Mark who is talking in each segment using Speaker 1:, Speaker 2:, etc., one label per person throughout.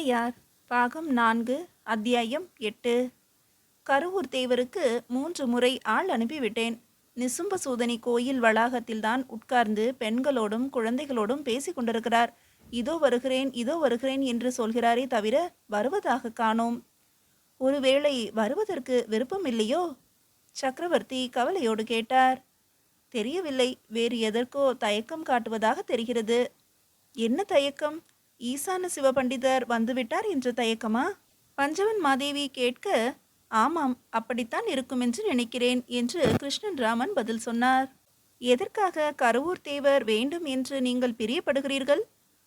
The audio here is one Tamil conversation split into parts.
Speaker 1: பிள்ளையார் பாகம் நான்கு அத்தியாயம் எட்டு. கருவூர் தேவருக்கு மூன்று முறை ஆள் அனுப்பிவிட்டேன். நிசும்பசூதனி கோயில் வளாகத்தில்தான் உட்கார்ந்து பெண்களோடும் குழந்தைகளோடும் பேசி கொண்டிருக்கிறார். இதோ வருகிறேன் இதோ வருகிறேன் என்று சொல்கிறாரே தவிர வருவதாக காணோம். ஒருவேளை வருவதற்கு விருப்பமில்லையோ சக்கரவர்த்தி கவலையோடு கேட்டார். தெரியவில்லை வேறு எதற்கோ தயக்கம் காட்டுவதாக தெரிகிறது. என்ன தயக்கம்? ஈசான சிவபண்டிதர் வந்துவிட்டார் என்று தயக்கமா? பஞ்சவன் மாதேவி கேட்க ஆமாம் அப்படித்தான் இருக்கும் என்று நினைக்கிறேன் என்று கிருஷ்ணன் ராமன் பதில் சொன்னார். எதற்காக கருவூர் தேவர் வேண்டும் என்று நீங்கள் பிரியப்படுகிறீர்கள்?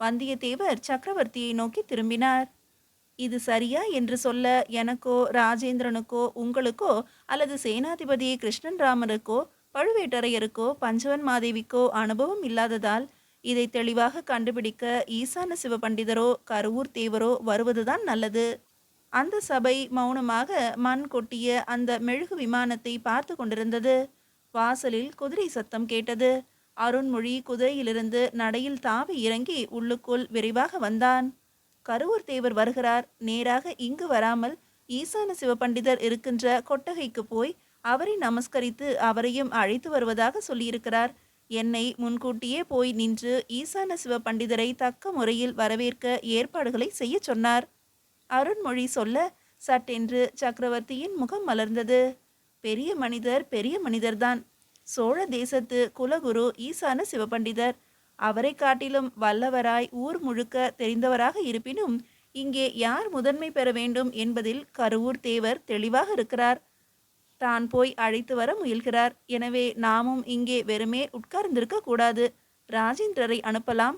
Speaker 1: வந்தியத்தேவர் சக்கரவர்த்தியை நோக்கி திரும்பினார். இது சரியா என்று சொல்ல எனக்கோ ராஜேந்திரனுக்கோ உங்களுக்கோ அல்லது சேனாதிபதி கிருஷ்ணன் ராமருக்கோ பழுவேட்டரையருக்கோ பஞ்சவன் மாதேவிக்கோ அனுபவம் இல்லாததால் இதை தெளிவாக கண்டுபிடிக்க ஈசான சிவபண்டிதரோ கருவூர் தேவரோ வருவதுதான் நல்லது. அந்த சபை மௌனமாக மண் கொட்டிய அந்த மெழுகு விமானத்தை பார்த்து கொண்டிருந்தது. வாசலில் குதிரை சத்தம் கேட்டது. அருண்மொழி குதிரையிலிருந்து நடையில் தாவி இறங்கி உள்ளுக்குள் விரைவாக வந்தான். கருவூர் தேவர் வருகிறார். நேராக இங்கு வராமல் ஈசான சிவபண்டிதர் இருக்கின்ற கொட்டகைக்கு போய் அவரை நமஸ்கரித்து அவரையும் அழைத்து வருவதாக சொல்லியிருக்கிறார். என்னை முன்கூட்டியே போய் நின்று ஈசான சிவ பண்டிதரை தக்க முறையில் வரவேற்க ஏற்பாடுகளை செய்ய சொன்னார். அருண்மொழி சொல்ல சட்டென்று சக்கரவர்த்தியின் முகம் மலர்ந்தது. பெரிய மனிதர் பெரிய மனிதர்தான். சோழ தேசத்து குலகுரு ஈசான சிவபண்டிதர் அவரை காட்டிலும் வல்லவராய் ஊர் முழுக்க தெரிந்தவராக இருப்பினும் இங்கே யார் முதன்மை பெற வேண்டும் என்பதில் கருவூர் தேவர் தெளிவாக இருக்கிறார். தான் போய் அழைத்து வர முயல்கிறார். எனவே நாமும் இங்கே வெறுமே உட்கார்ந்திருக்க கூடாது. ராஜேந்திரரை அனுப்பலாம்.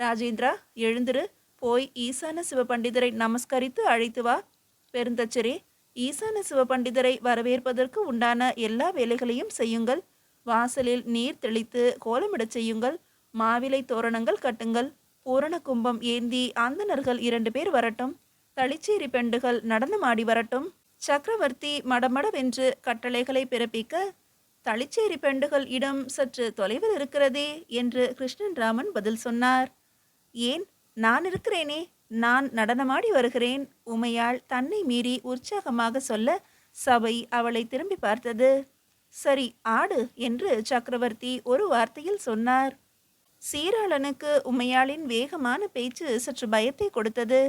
Speaker 1: ராஜேந்திரா எழுந்திரு. போய் ஈசான சிவபண்டிதரை நமஸ்கரித்து அழைத்து வா. பெருந்தச்சரே ஈசான சிவபண்டிதரை வரவேற்பதற்கு உண்டான எல்லா வேலைகளையும் செய்யுங்கள். வாசலில் நீர் தெளித்து கோலமிடச் செய்யுங்கள். மாவிலை தோரணங்கள் கட்டுங்கள். பூரண கும்பம் ஏந்தி அந்தனர்கள் இரண்டு பேர் வரட்டும். தளிச்சேரி பெண்டுகள் நடனமாடி வரட்டும். சக்கரவர்த்தி மடமடவென்று கட்டளைகளை பிறப்பிக்க தளிச்சேரி பெண்டுகள் இடம் சற்று தொலைவில் இருக்கிறதே என்று கிருஷ்ணன் ராமன் பதில் சொன்னார். ஏன்? நான் இருக்கிறேனே. நான் நடனமாடி வருகிறேன். உமையாள் தன்னை மீறி உற்சாகமாக சொல்ல சபை அவளை திரும்பி பார்த்தது. சரி ஆடு என்று சக்கரவர்த்தி ஒரு வார்த்தையில் சொன்னார். சீராளனுக்கு உமையாளின் வேகமான பேச்சு சற்று பயத்தை கொடுத்தது.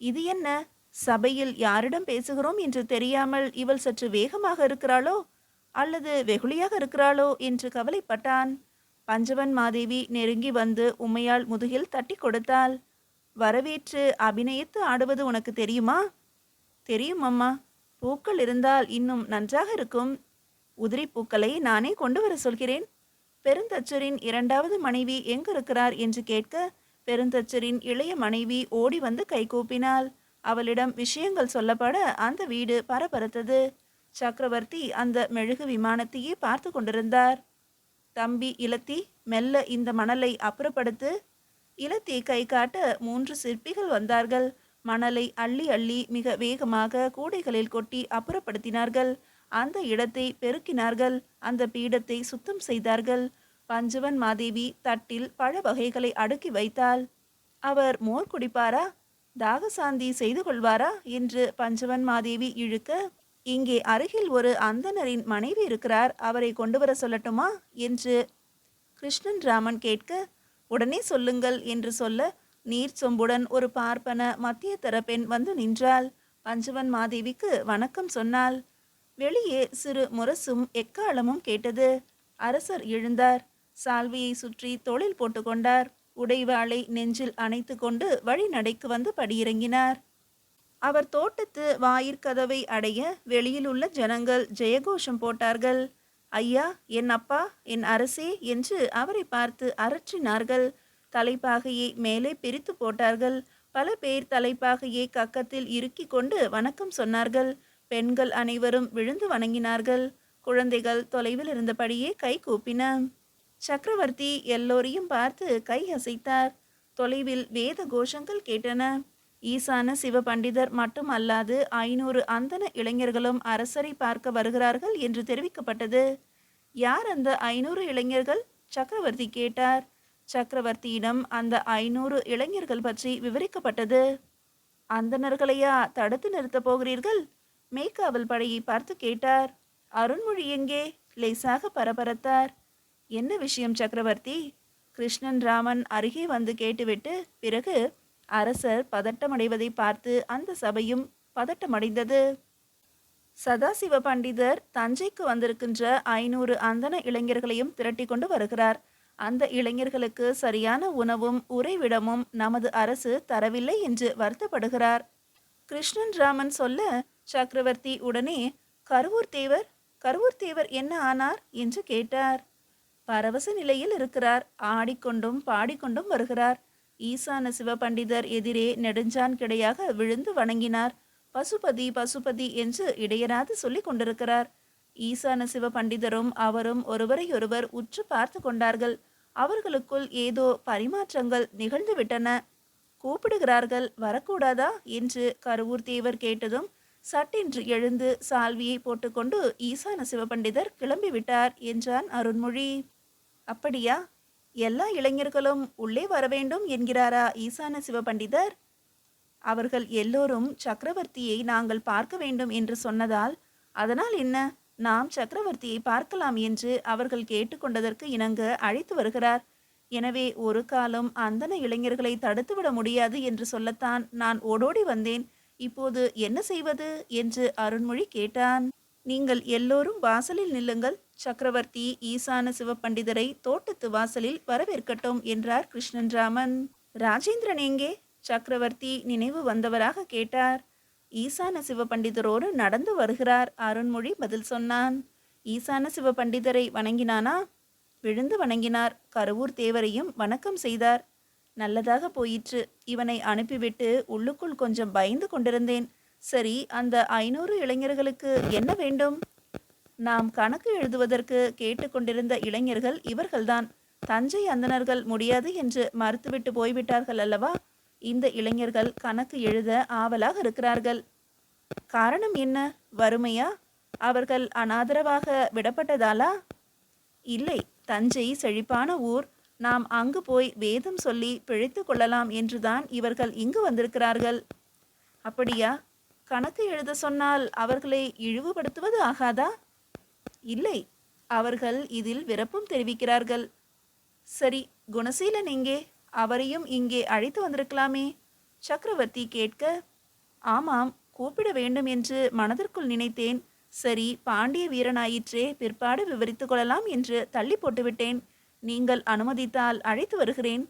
Speaker 1: இது என்ன? சபையில் யாரிடம் பேசுகிறோம் என்று தெரியாமல் இவள் சற்று வேகமாக இருக்கிறாளோ? அல்லது வெகுளியாக இருக்கிறாளோ? என்று கவலைப்பட்டான். பஞ்சவன் மாதேவி நெருங்கி வந்து உம்மையால் முதுகில் தட்டி கொடுத்தாள். வரவேற்று அபிநயித்து ஆடுவது உனக்கு தெரியுமா? தெரியும் அம்மா. பூக்கள் இருந்தால் இன்னும் நன்றாக இருக்கும். உதிரி பூக்களை நானே கொண்டு வர சொல்கிறேன். பெருந்தச்சரின் இரண்டாவது மனைவி எங்கு இருக்கிறார் என்று கேட்க பெருந்தச்சரின் இளைய மனைவி ஓடி வந்து கைகூப்பினாள் அவளிடம் விஷயங்கள் சொல்லப்பட அந்த வீடு பரபரத்தது. சக்கரவர்த்தி அந்த மெழுகு விமானத்தையே பார்த்து கொண்டிருந்தார். தம்பி இலத்தி மெல்ல இந்த மணலை அப்புறப்படுத்து இலத்தி கை காட்ட மூன்று சிற்பிகள் வந்தார்கள். மணலை அள்ளி அள்ளி மிக வேகமாக கூடைகளில் கொட்டி அப்புறப்படுத்தினார்கள். அந்த இடத்தை பெருக்கினார்கள். அந்த பீடத்தை சுத்தம் செய்தார்கள். பஞ்சவன் மாதேவி தட்டில் பழ வகைகளை அடுக்கி வைத்தாள். அவர் மோர் குடிப்பாரா? தாகசாந்தி செய்து கொள்வாரா? என்று பஞ்சவன் மாதேவி இழுக்க இங்கே அருகில் ஒரு அந்தணரின் மனைவி இருக்கிறார். அவரை கொண்டு வர சொல்லட்டுமா? என்று கிருஷ்ணன் ராமன் கேட்க உடனே சொல்லுங்கள் என்று சொல்ல நீர் சொம்புடன் ஒரு பார்ப்பன மத்திய தர பெண் வந்து நின்றாள். பஞ்சவன் மாதேவிக்கு வணக்கம் சொன்னாள். வெளியே சிறு முரசும் எக்காலமும் கேட்டது. அரசர் எழுந்தார். சால்வியை சுற்றி தொழில் போட்டுக்கொண்டார் உடைவாளை நெஞ்சில் அணைத்து கொண்டு வழி நடைக்கு வந்து படியிறங்கினார். அவர் தோட்டத்து வாயிற்கதவை அடைய வெளியில் உள்ள ஜனங்கள் ஜெயகோஷம் போட்டார்கள். ஐயா என் அப்பா என் அரசே என்று அவரை பார்த்து அரற்றினார்கள். தலைப்பாகையை மேலே பிரித்து போட்டார்கள். பல பேர் தலைப்பாகையை கக்கத்தில் இறுக்கி கொண்டு வணக்கம் சொன்னார்கள். பெண்கள் அனைவரும் விழுந்து வணங்கினார்கள். குழந்தைகள் தொலைவில் இருந்தபடியே கை கூப்பின. சக்கரவர்த்தி எல்லோரையும் பார்த்து கை அசைத்தார். தொலைவில் வேத கோஷங்கள் கேட்டன. ஈசான சிவபண்டிதர் மட்டும் அல்லாது ஐநூறு அந்தன இளைஞர்களும் அரசரை பார்க்க வருகிறார்கள் என்று தெரிவிக்கப்பட்டது. யார் அந்த ஐநூறு இளைஞர்கள்? சக்கரவர்த்தி கேட்டார். சக்கரவர்த்தியிடம் அந்த ஐநூறு இளைஞர்கள் பற்றி விவரிக்கப்பட்டது. அந்தணர்களையா தடுத்து நிறுத்தப் போகிறீர்கள்? மேய்க்காவல் படையை பார்த்து கேட்டார். அருண்மொழி எங்கே? லேசாக பரபரத்தார். என்ன விஷயம் சக்கரவர்த்தி? கிருஷ்ணன் ராமன் அருகே வந்து கேட்டுவிட்டு பிறகு அரசர் பதட்டமடைவதை பார்த்து அந்த சபையும் பதட்டமடைந்தது. சதாசிவ பண்டிதர் தஞ்சைக்கு வந்திருக்கின்ற ஐநூறு அந்தன இளைஞர்களையும் திரட்டி கொண்டு வருகிறார். அந்த இளைஞர்களுக்கு சரியான உணவும் உறைவிடமும் நமது அரசு தரவில்லை என்று வருத்தப்படுகிறார். கிருஷ்ணன் ராமன் சொல்ல சக்கரவர்த்தி உடனே கருவூர் தேவர் கருவூர் தேவர் என்ன ஆனார்? என்று கேட்டார். பரவச நிலையில் இருக்கிறார். ஆடிக்கொண்டும் பாடிக்கொண்டும் வருகிறார். ஈசான சிவபண்டிதர் எதிரே நெடுஞ்சான் கிடையாக விழுந்து வணங்கினார். பசுபதி பசுபதி என்று இடையராது சொல்லி கொண்டிருக்கிறார். ஈசான சிவபண்டிதரும் அவரும் ஒருவரையொருவர் உற்று பார்த்து கொண்டார்கள். அவர்களுக்குள் ஏதோ பரிமாற்றங்கள் நிகழ்ந்துவிட்டன கூப்பிடுகிறார்கள் வரக்கூடாதா? என்று கருவூர் தேவர் கேட்டதும் சட்டென்று எழுந்து சால்வியை போட்டுக்கொண்டு ஈசான சிவபண்டிதர் கிளம்பிவிட்டார் என்றான் அருண்மொழி. அப்படியா? எல்லா இளைஞர்களும் உள்ளே வர வேண்டும் என்கிறாரா ஈசான சிவபண்டிதர்? அவர்கள் எல்லோரும் சக்கரவர்த்தியை நாங்கள் பார்க்க வேண்டும் என்று சொன்னதால் அதனால் என்ன? நாம் சக்கரவர்த்தியை பார்க்கலாம் என்று அவர்கள் கேட்டுக்கொண்டதற்கு இணங்க அழைத்து வருகிறார். எனவே ஒரு காலம் அந்தன இளைஞர்களை தடுத்துவிட முடியாது என்று சொல்லத்தான் நான் ஓடோடி வந்தேன். இப்போது என்ன செய்வது? என்று அருண்மொழி கேட்டான். நீங்கள் எல்லோரும் வாசலில் நில்லுங்கள். சக்கரவர்த்தி ஈசான சிவபண்டிதரை தோட்டத்து வாசலில் வரவேற்கட்டும் என்றார் கிருஷ்ணன் ராமன் ராஜேந்திரன் எங்கே? சக்கரவர்த்தி நினைவு வந்தவராக கேட்டார். ஈசான சிவபண்டிதரோடு நடந்து வருகிறார் அருண்மொழி பதில் சொன்னான். ஈசான சிவபண்டிதரை வணங்கினானா? விழுந்து வணங்கினார். கருவூர் தேவரையும் வணக்கம் செய்தார். நல்லதாக போயிற்று. இவனை அனுப்பிவிட்டு உள்ளுக்குள் கொஞ்சம் பயந்து கொண்டிருந்தேன். சரி அந்த ஐநூறு இளைஞர்களுக்கு என்ன வேண்டும்? நாம் கணக்கு எழுதுவதற்கு கேட்டுக்கொண்டிருந்த இளைஞர்கள் இவர்கள்தான். தஞ்சை அந்தணர்கள் முடியாது என்று மறுத்துவிட்டு போய்விட்டார்கள் அல்லவா? இந்த இளைஞர்கள் கணக்கு எழுத ஆவலாக இருக்கிறார்கள். காரணம் என்ன? வறுமையா? அவர்கள் அனாதரவாக விடப்பட்டதாலா? இல்லை தஞ்சை செழிப்பான ஊர். நாம் அங்கு போய் வேதம் சொல்லி பிழைத்து கொள்ளலாம் என்றுதான் இவர்கள் இங்கு வந்திருக்கிறார்கள். அப்படியா? கணக்கு எழுத சொன்னால் அவர்களை இழிவுபடுத்துவது ஆகாதா? இல்லை. அவர்கள் இதில் விருப்பம் தெரிவிக்கிறார்கள். சரி குணசீலன் எங்கே? அவரையும் இங்கே அழைத்து வந்திருக்கலாமே. சக்கரவர்த்தி கேட்க ஆமாம் கூப்பிட வேண்டும் என்று மனதிற்குள் நினைத்தேன். சரி பாண்டிய வீரனாயிற்றே பிற்பாடு விவரித்து கொள்ளலாம் என்று தள்ளி போட்டுவிட்டேன். நீங்கள் அனுமதித்தால் அழைத்து வருகிறேன்.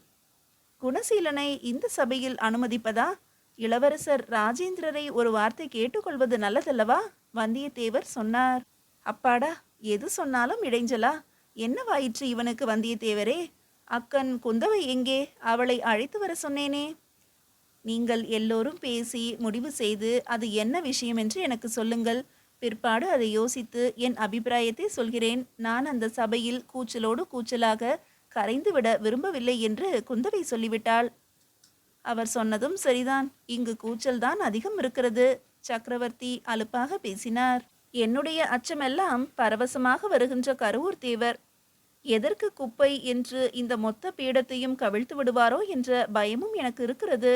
Speaker 1: குணசீலனை இந்த சபையில் அனுமதிப்பதா? இளவரசர் ராஜேந்திரரை ஒரு வார்த்தை கேட்டுக்கொள்வது நல்லதல்லவா? வந்தியத்தேவர் சொன்னார். அப்பாடா எது சொன்னாலும் இடைஞ்சலா? என்னவாயிற்று இவனுக்கு வந்தியத்தேவரே? அக்கன் குந்தவை எங்கே? அவளை அழைத்து வர சொன்னேனே. நீங்கள் எல்லோரும் பேசி முடிவு செய்து அது என்ன விஷயம் என்று எனக்கு சொல்லுங்கள். பிற்பாடு அதை யோசித்து என் அபிப்பிராயத்தை சொல்கிறேன். நான் அந்த சபையில் கூச்சலோடு கூச்சலாக கரைந்துவிட விரும்பவில்லை என்று குந்தவை சொல்லிவிட்டாள். அவர் சொன்னதும் சரிதான். இங்கு கூச்சல்தான் அதிகம் இருக்கிறது. சக்கரவர்த்தி அலுப்பாக பேசினார். என்னுடைய அச்சமெல்லாம் பரவசமாக வருகின்ற கருவூர் தேவர். எதற்கு குப்பை என்று இந்த மொத்த பீடத்தையும் கவிழ்த்து விடுவாரோ என்ற பயமும் எனக்கு இருக்கிறது.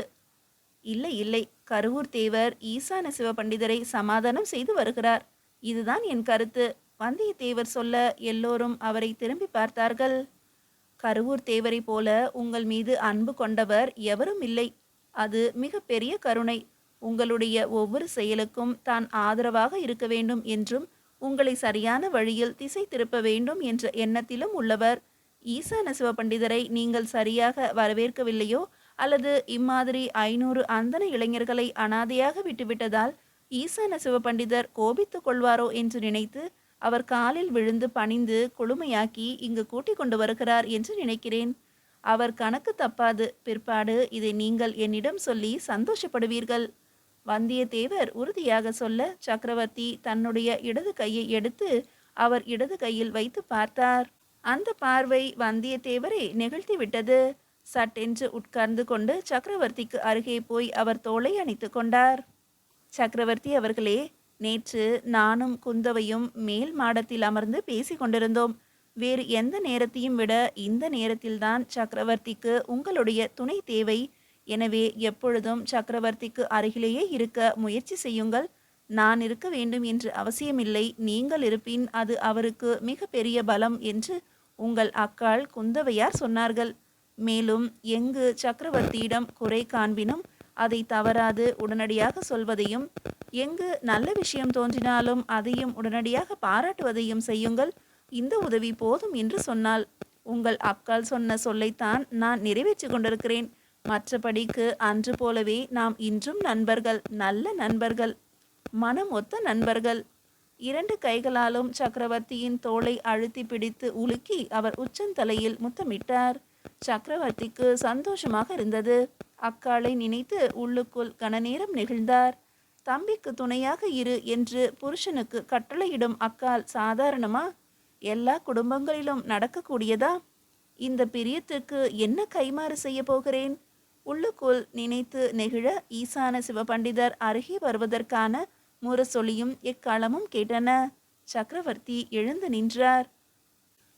Speaker 1: இல்லை இல்லை. கருவூர் தேவர் ஈசான சிவபண்டிதரை சமாதானம் செய்து வருகிறார். இதுதான் என் கருத்து. வந்தியத்தேவர் சொல்ல எல்லோரும் அவரை திரும்பி பார்த்தார்கள். கருவூர் தேவரை போல உங்கள் மீது அன்பு கொண்டவர் எவரும் இல்லை. அது மிக பெரிய கருணை. உங்களுடைய ஒவ்வொரு செயலுக்கும் தான் ஆதரவாக இருக்க வேண்டும் என்றும் உங்களை சரியான வழியில் திசை திருப்ப வேண்டும் என்ற எண்ணத்திலும் உள்ளவர். ஈசான சிவபண்டிதரை நீங்கள் சரியாக வரவேற்கவில்லையோ? அல்லது இம்மாதிரி ஐநூறு அந்தன இளைஞர்களை அனாதையாக விட்டுவிட்டதால் ஈசான சிவபண்டிதர் கோபித்துக் கொள்வாரோ என்று நினைத்து அவர் காலில் விழுந்து பணிந்து குளுமையாக்கி இங்கு கூட்டிக் கொண்டு வருகிறார் என்று நினைக்கிறேன். அவர் கணக்கு தப்பாது. பிற்பாடு இதை நீங்கள் என்னிடம் சொல்லி சந்தோஷப்படுவீர்கள். வந்தியத்தேவர் உறுதியாக சொல்ல சக்கரவர்த்தி தன்னுடைய இடது கையை எடுத்து அவர் இடது கையில் வைத்து பார்த்தார். அந்த பார்வை வந்தியத்தேவரை நெகிழ்த்தி விட்டது. சட்டென்று உட்கார்ந்து கொண்டு சக்கரவர்த்திக்கு அருகே போய் அவர் தோளை அணைத்து கொண்டார். சக்கரவர்த்தி அவர்களே நேற்று நானும் குந்தவையும் மேல் மாடத்தில் அமர்ந்து பேசிக் கொண்டிருந்தோம். வேறு எந்த நேரத்தையும் விட இந்த நேரத்தில்தான் சக்கரவர்த்திக்கு உங்களுடைய துணை தேவை எனவே எப்பொழுதும் சக்கரவர்த்திக்கு அருகிலேயே இருக்க முயற்சி செய்யுங்கள். நான் இருக்க வேண்டும் என்று அவசியமில்லை. நீங்கள் இருப்பின் அது அவருக்கு மிக பெரிய பலம் என்று உங்கள் அக்காள் குந்தவையார் சொன்னார்கள். மேலும் எங்கு சக்கரவர்த்தியிடம் குறை காண்பினும் அதை தவறாது உடனடியாக சொல்வதையும் எங்கு நல்ல விஷயம் தோன்றினாலும் அதையும் உடனடியாக பாராட்டுவதையும் செய்யுங்கள். இந்த உதவி போதும் என்று சொன்னால் உங்கள் அக்கால் சொன்ன சொல்லைத்தான் நான் நிறைவேற்றி கொண்டிருக்கிறேன். மற்றபடிக்கு அன்று போலவே நாம் இன்றும் நண்பர்கள் நல்ல நண்பர்கள் மனம் ஒத்த நண்பர்கள். இரண்டு கைகளாலும் சக்கரவர்த்தியின் தோளை அழுத்தி பிடித்து உலுக்கி அவர் உச்சந்தலையில் முத்தமிட்டார். சக்கரவர்த்திக்கு சந்தோஷமாக இருந்தது. அக்காளை நினைத்து உள்ளுக்குள் கனநேரம் நெகிழ்ந்தார். தம்பிக்கு துணையாக இரு என்று புருஷனுக்கு கட்டளையிடும் அக்கால் சாதாரணமா? எல்லா குடும்பங்களிலும் நடக்கக்கூடியதா? இந்த பிரியத்துக்கு என்ன கைமாறு செய்ய போகிறேன்? உள்ளுக்குள் நினைத்து நெகிழ ஈசான சிவபண்டிதர் அருகே வருவதற்கான முரசொலியும் எக்காலமும் கேட்டன. சக்கரவர்த்தி எழுந்து நின்றார்.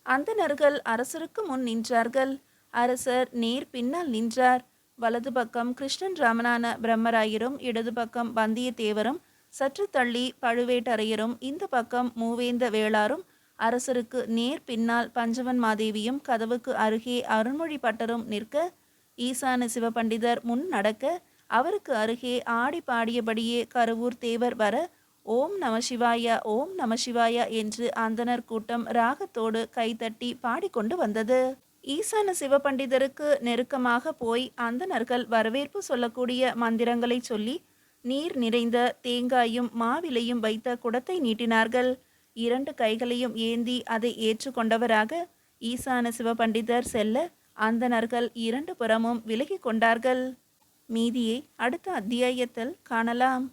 Speaker 1: அந்தனர்கள் அரசருக்கு முன் நின்றார்கள். அரசர் நேர் பின்னால் நின்றார். வலது பக்கம் கிருஷ்ணன் ராமனான பிரம்மராயரும் இடது பக்கம் வந்தியத்தேவரும் சற்று தள்ளி பழுவேட்டரையரும் இந்த பக்கம் மூவேந்த வேளாரும் அரசருக்கு நேர் பின்னால் பஞ்சவன் மாதேவியும் கதவுக்கு அருகே அருண்மொழி பட்டரும் நிற்க ஈசான சிவபண்டிதர் முன் நடக்க அவருக்கு அருகே ஆடி பாடியபடியே கருவூர் தேவர் வர ஓம் நம சிவாய ஓம் நம சிவாய என்று அந்தனர் கூட்டம் ராகத்தோடு கைதட்டி பாடிக்கொண்டு வந்தது. ஈசான சிவபண்டிதருக்கு நெருக்கமாக போய் அந்தணர்கள் வரவேற்பு சொல்லக்கூடிய மந்திரங்களை சொல்லி நீர் நிறைந்த தேங்காயும் மாவிலையும் வைத்த குடத்தை நீட்டினார்கள். இரண்டு கைகளையும் ஏந்தி அதை ஏற்றுக்கொண்டவராக ஈசான சிவபண்டிதர் செல்ல அந்தனர்கள் இரண்டு புறமும் விலகி கொண்டார்கள். மீதியை அடுத்த அத்தியாயத்தில் காணலாம்.